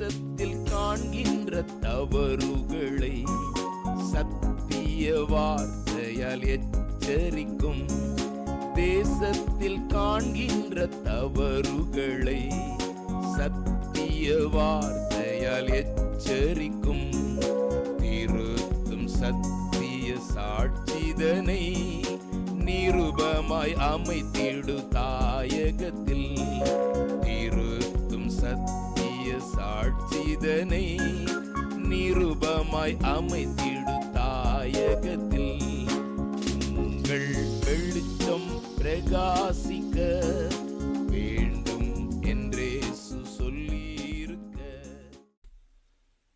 தேசத்தில் காண்கின்ற தவறுகளை சத்திய வார்த்தையால் எச்சரிக்கும். தேசத்தில் காண்கின்ற தவறுகளை சத்திய வார்த்தையால் எச்சரிக்கும். திருத்தும் சத்திய சாட்சிதனை நிருபமாய் அமைத்திடு தாயகத்தில் சாட்சிதனை நிருபமாய் அமைத்திடு தாயகத்தில். உங்கள் வெளிச்சம் பிரகாசிக்க வேண்டும் என்றே சொல்லியிருக்க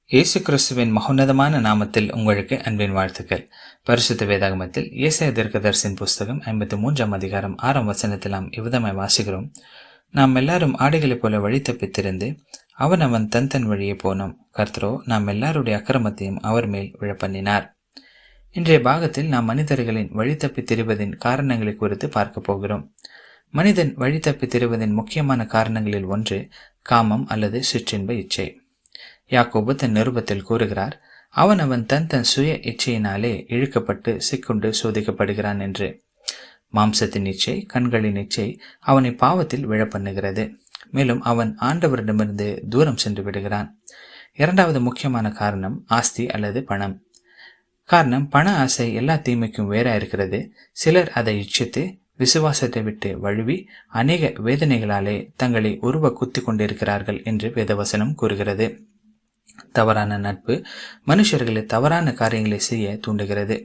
இயேசு கிறிஸ்துவின் மகோன்னதமான நாமத்தில் உங்களுக்கு அன்பின் வாழ்த்துக்கள். பரிசுத்த வேதாகமத்தில் இயேசைய தீர்க்கதரிசின் புஸ்தகம் ஐம்பத்தி மூன்றாம் அதிகாரம் ஆறாம் வசனத்தில் நாம் இவ்விதமாய் வாசிக்கிறோம். நாம் எல்லாரும் ஆடைகளைப் போல வழி தப்பித்திருந்து அவன் அவன் தன் தன் வழியே போனோம் கர்த்தரோ நாம் எல்லாருடைய அக்கிரமத்தையும் அவர் மேல் விழப்பண்ணினார். இன்றைய பாகத்தில் நாம் மனிதர்களின் வழி தப்பி திரிவதின் காரணங்களை குறித்து பார்க்க போகிறோம். மனிதன் வழி தப்பி திரிவதின் முக்கியமான காரணங்களில் ஒன்று காமம் அல்லது சிற்றின்ப இச்சை. யாக்கோபு தன் நிருபத்தில் கூறுகிறார் அவன் அவன் தன் தன் சுய இச்சையினாலே இழுக்கப்பட்டு சிக்குண்டு சோதிக்கப்படுகிறான் என்று. மாம்சத்தின் இச்சை கண்களின் இச்சை அவனை பாவத்தில் விழப்பண்ணுகிறது. மேலும் அவன் ஆண்டவரிடமிருந்து தூரம் சென்று விடுகிறான். இரண்டாவது முக்கியமான காரணம் ஆஸ்தி அல்லது பணம். காரணம் பண ஆசை எல்லா தீமைக்கும் வேறா இருக்கிறது. சிலர் அதை இச்சித்து விசுவாசத்தை விட்டு வழுவி அநேக வேதனைகளாலே தங்களை உருவ குத்தி கொண்டிருக்கிறார்கள் என்று வேதவசனம் கூறுகிறது. தவறான நட்பு மனுஷர்களை தவறான காரியங்களை செய்ய தூண்டுகிறது.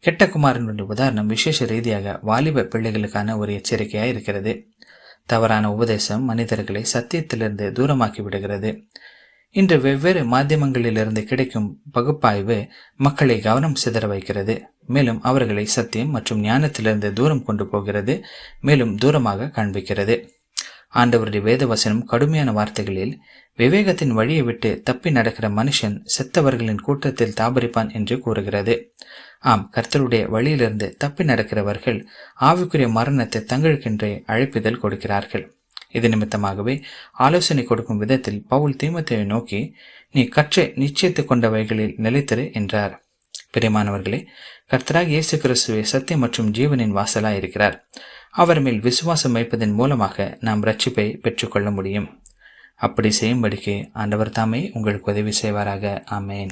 கெட்ட குமாரனுடைய உதாரணம் விசேஷ ரீதியாக வாலிப பிள்ளைகளுக்கான ஒரு எச்சரிக்கையாக இருக்கிறது. தவறான உபதேசம் மனிதர்களை சத்தியத்திலிருந்து தூரமாக்கி விடுகிறது. இன்று வெவ்வேறு மாத்தியமங்களிலிருந்து கிடைக்கும் பகுப்பாய்வு மக்களை கவனம் சிதற வைக்கிறது. மேலும் அவர்களை சத்தியம் மற்றும் ஞானத்திலிருந்து தூரம் கொண்டு போகிறது. மேலும் தூரமாக காண்பிக்கிறது. ஆண்டவருடைய வேதவசனம் கடுமையான வார்த்தைகளில் விவேகத்தின் வழியை விட்டு தப்பி நடக்கிற மனுஷன் செத்தவர்களின் கூட்டத்தில் தாபரிப்பான் என்று கூறுகிறது. ஆம் கர்த்தருடைய வழியிலிருந்து தப்பி நடக்கிறவர்கள் ஆவிக்குரிய மரணத்தை தங்களுக்கென்றே அழைப்பிதழ் கொடுக்கிறார்கள். இது நிமித்தமாகவே ஆலோசனை கொடுக்கும் விதத்தில் பவுல் தீமத்தையை நோக்கி நீ கற்றை நிச்சயித்து கொண்டவைகளில் நிலைத்திரு என்றார். பிரியமானவர்களே கர்த்தராக இயேசு கிறிஸ்துவை சத்தியம் மற்றும் ஜீவனின் வாசலாய் இருக்கிறார் அவர் மேல் விசுவாசம் வைப்பதன் மூலமாக நாம் ரட்சிப்பை பெற்றுக்கொள்ள முடியும். அப்படி செய்யும்படிக்கு ஆண்டவர் தாமே உங்களுக்கு உதவி செய்வாராக. ஆமேன்.